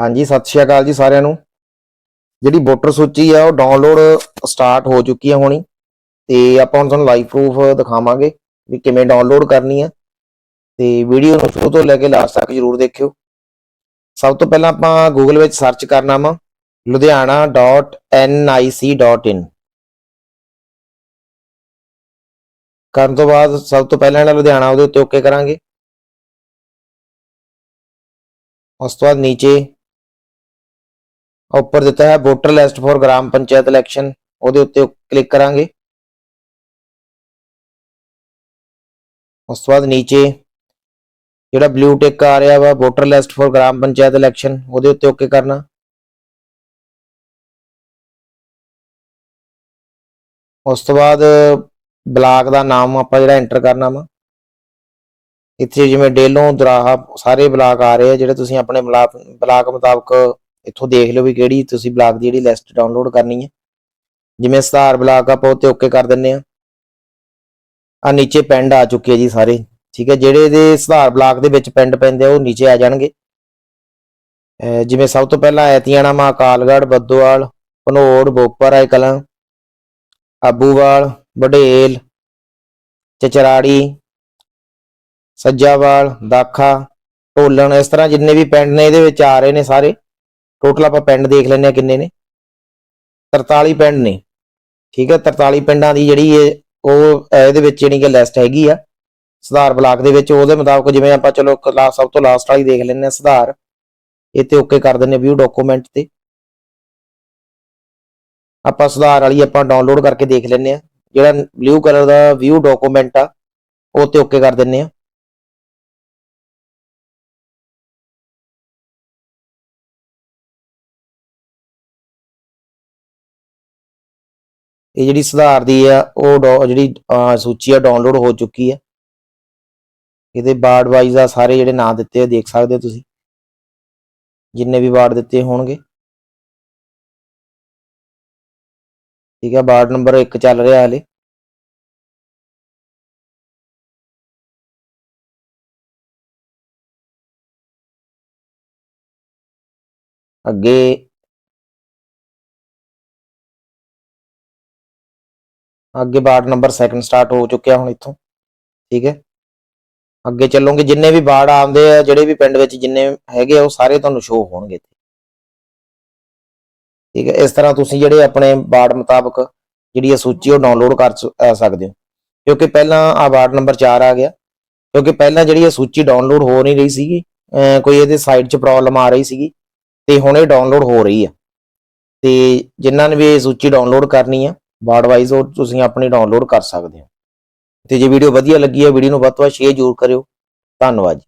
ਹਾਂਜੀ, ਸਤਿ ਸ਼੍ਰੀ ਅਕਾਲ ਜੀ ਸਾਰਿਆਂ ਨੂੰ। ਜਿਹੜੀ ਵੋਟਰ ਸੂਚੀ ਆ, ਉਹ ਡਾਊਨਲੋਡ ਸਟਾਰਟ ਹੋ ਚੁੱਕੀ ਹੈ ਹੋਣੀ। ਤੇ ਆਪਾਂ ਹੁਣ ਤੁਹਾਨੂੰ ਲਾਈਵ ਪ੍ਰੂਫ ਦਿਖਾਵਾਂਗੇ ਵੀ ਕਿਵੇਂ ਡਾਊਨਲੋਡ ਕਰਨੀ ਹੈ ਤੇ ਵੀਡੀਓ ਨੂੰ ਸ਼ੁਰੂ ਤੋਂ ਲੈ ਕੇ ਲਾਸਟ ਤੱਕ ਜਰੂਰ ਦੇਖਿਓ। ਸਭ ਤੋਂ ਪਹਿਲਾਂ ਆਪਾਂ ਗੂਗਲ ਵਿੱਚ ਸਰਚ ਕਰਨਾ ਵਾ। ludhiana.nic.in ਕਰਨ ਤੋਂ ਬਾਅਦ ਸਭ ਤੋਂ ਪਹਿਲਾਂ ਜਿਹੜਾ ਲੁਧਿਆਣਾ, ਉਹਦੇ ਉੱਤੇ ਓਕੇ ਕਰਾਂਗੇ। ਉਸ ਤੋਂ ਬਾਅਦ ਨੀਚੇ ਉੱਪਰ ਦਿੱਤਾ ਹੈ voter list for gram panchayat election ਉਹਦੇ ਉੱਤੇ ਕਲਿੱਕ ਕਰਾਂਗੇ। ਉਸ ਤੋਂ ਬਾਅਦ ਨੀਚੇ ਜਿਹੜਾ ਬਲੂ ਟਿਕ ਆ ਰਿਹਾ ਵਾ voter list for gram panchayat election ਉਹਦੇ ਉੱਤੇ ਓਕੇ ਕਰਨਾ। ਉਸ ਤੋਂ ਬਾਅਦ ਬਲਾਕ ਦਾ ਨਾਮ ਆਪਾਂ ਜਿਹੜਾ ਐਂਟਰ ਕਰਨਾ ਵਾ। ਇੱਥੇ ਜਿਵੇਂ ਡੇਲੋਂ, ਦਰਾਹਾ, ਸਾਰੇ ਬਲਾਕ ਆ ਰਹੇ ਆ, ਜਿਹੜੇ ਤੁਸੀਂ ਆਪਣੇ ਬਲਾਕ ਬਲਾਕ ਮੁਤਾਬਕ ਇੱਥੋਂ ਦੇਖ ਲਓ ਵੀ ਕਿਹੜੀ ਤੁਸੀਂ ਬਲਾਕ ਦੀ ਜਿਹੜੀ ਲਿਸਟ ਡਾਊਨਲੋਡ ਕਰਨੀ ਹੈ। ਜਿਵੇਂ ਸਧਾਰ ਬਲਾਕ ਆਪਾਂ ਉੱਤੇ ਓਕੇ ਕਰ ਦਿੰਨੇ ਆ ਆ ਨੀਚੇ ਪਿੰਡ ਆ ਚੁੱਕੇ ਜੀ ਸਾਰੇ, ਠੀਕ ਹੈ, ਜਿਹੜੇ ਦੇ ਸਧਾਰ ਬਲਾਕ ਦੇ ਵਿੱਚ ਪਿੰਡ ਪੈਂਦੇ ਆ, ਉਹ ਨੀਚੇ ਆ ਜਾਣਗੇ। ਜਿਵੇਂ ਸਭ ਤੋਂ ਪਹਿਲਾਂ ਐਤੀਆਣਾ ਮਾ ਅਕਾਲਗੜ੍ਹ ਬੱਦੋਵਾਲ, ਭਨੋੜ ਬੋਪਰ ਰਾਏ ਕਲਾਂ, ਆਬੂਵਾਲ ਬਡੇਲ ਚਚਰਾੜੀ, ਸੱਜਾਵਾਲ, ਦਾਖਾ, ਢੋਲਣ, ਇਸ ਤਰ੍ਹਾਂ ਜਿੰਨੇ ਵੀ ਪਿੰਡ ਨੇ ਇਹਦੇ ਵਿੱਚ ਆ ਰਹੇ ਨੇ ਸਾਰੇ। ਟੋਟਲ ਆਪਾਂ ਪਿੰਡ ਦੇਖ ਲੈਂਦੇ ਆ ਕਿੰਨੇ ਨੇ। 43 ਪਿੰਡ ਨੇ। ਠੀਕ ਹੈ 43 ਪਿੰਡਾਂ ਦੀ ਜਿਹੜੀ ਇਹ, ਉਹ ਇਹਦੇ ਵਿੱਚ ਜਿਹੜੀ ਕਿ ਲਿਸਟ ਹੈਗੀ ਆ। ਸੁਧਾਰ ਬਲਾਕ ਦੇ ਵਿੱਚ ਉਹਦੇ ਮੁਤਾਬਕ ਜਿਵੇਂ ਆਪਾਂ ਚਲੋ ਕਲਾਸ ਸਭ ਤੋਂ ਲਾਸਟ ਵਾਲੀ ਦੇਖ ਲੈਂਦੇ ਆ ਸੁਧਾਰ। ਇਹ 'ਤੇ ਓਕੇ ਕਰ ਦਿੰਦੇ ਵਿਊ ਡਾਕੂਮੈਂਟ ਤੇ। ਆਪਾਂ ਸੁਧਾਰ ਵਾਲੀ ਆਪਾਂ ਡਾਊਨਲੋਡ ਕਰਕੇ ਦੇਖ ਲੈਂਦੇ ਆ ਜਿਹੜਾ ਬਲੂ ਕਲਰ ਦਾ ਵਿਊ ਡਾਕੂਮੈਂਟ ਆ, ਉਹ ਤੇ ਓਕੇ ਕਰ ਦਿੰਦੇ ਆ ਇਹ ਜਿਹੜੀ ਸੁਧਾਰ ਦੀ ਆ, ਉਹ ਡਾ- ਜਿਹੜੀ ਸੂਚੀ ਆ ਡਾਊਨਲੋਡ ਹੋ ਚੁੱਕੀ ਆ। ਇਹਦੇ ਵਾਰਡ ਵਾਈਜ਼ ਆ ਸਾਰੇ ਜਿਹੜੇ ਨਾਂ ਦਿੱਤੇ ਆ, ਦੇਖ ਸਕਦੇ ਹੋ ਤੁਸੀਂ। ਜਿੰਨੇ ਵੀ ਵਾਰਡ ਦਿੱਤੇ ਹੋਣਗੇ। ਠੀਕ ਹੈ ਵਾਰਡ ਨੰਬਰ 1 ਚੱਲ ਰਿਹਾ ਹਲੇ। ਅੱਗੇ ਅੱਗੇ ਵਾਰਡ ਨੰਬਰ 2 ਸਟਾਰਟ ਹੋ ਚੁੱਕਿਆ ਹੁਣ ਇੱਥੋਂ, ਠੀਕ ਹੈ? ਅੱਗੇ ਚੱਲੋਗੇ, ਜਿੰਨੇ ਵੀ ਵਾਰਡ ਆਉਂਦੇ ਆ, ਜਿਹੜੇ ਵੀ ਪਿੰਡ ਵਿੱਚ ਜਿੰਨੇ ਹੈਗੇ ਆ, ਉਹ ਸਾਰੇ ਤੁਹਾਨੂੰ ਸ਼ੋਅ ਹੋਣਗੇ ਇੱਥੇ। ਠੀਕ ਹੈ? ਇਸ ਤਰ੍ਹਾਂ ਤੁਸੀਂ ਜਿਹੜੇ ਆਪਣੇ ਵਾਰਡ ਮੁਤਾਬਕ ਜਿਹੜੀ ਇਹ ਸੂਚੀ ਉਹ ਡਾਊਨਲੋਡ ਕਰ ਸਕਦੇ ਹੋ। ਕਿਉਂਕਿ ਪਹਿਲਾਂ ਆ ਵਾਰਡ ਨੰਬਰ 4 ਆ ਗਿਆ। ਕਿਉਂਕਿ ਪਹਿਲਾਂ ਜਿਹੜੀ ਇਹ ਸੂਚੀ ਡਾਊਨਲੋਡ ਹੋ ਨਹੀਂ ਰਹੀ ਸੀਗੀ ਕੋਈ ਇਹਦੇ ਸਾਈਟ 'ਚ ਪ੍ਰੋਬਲਮ ਆ ਰਹੀ ਸੀਗੀ, ਤੇ ਹੁਣ ਇਹ ਡਾਊਨਲੋਡ ਹੋ ਰਹੀ ਆ। ਤੇ ਜਿਨ੍ਹਾਂ ਨੇ ਵੀ ਇਹ ਸੂਚੀ ਡਾਊਨਲੋਡ ਕਰਨੀ ਆ ਵਾਰਡ ਵਾਈਜ਼ ਉਹ ਤੁਸੀਂ ਆਪਣੀ ਡਾਊਨਲੋਡ ਕਰ ਸਕਦੇ ਹੋ। ਤੇ ਜੇ ਵੀਡੀਓ ਵਧੀਆ ਲੱਗੀ ਹੈ ਵੀਡੀਓ ਨੂੰ ਵੱਧ ਤੋਂ ਵੱਧ ਸ਼ੇਅਰ ਜ਼ਰੂਰ ਕਰਿਓ। ਧੰਨਵਾਦ ਜੀ।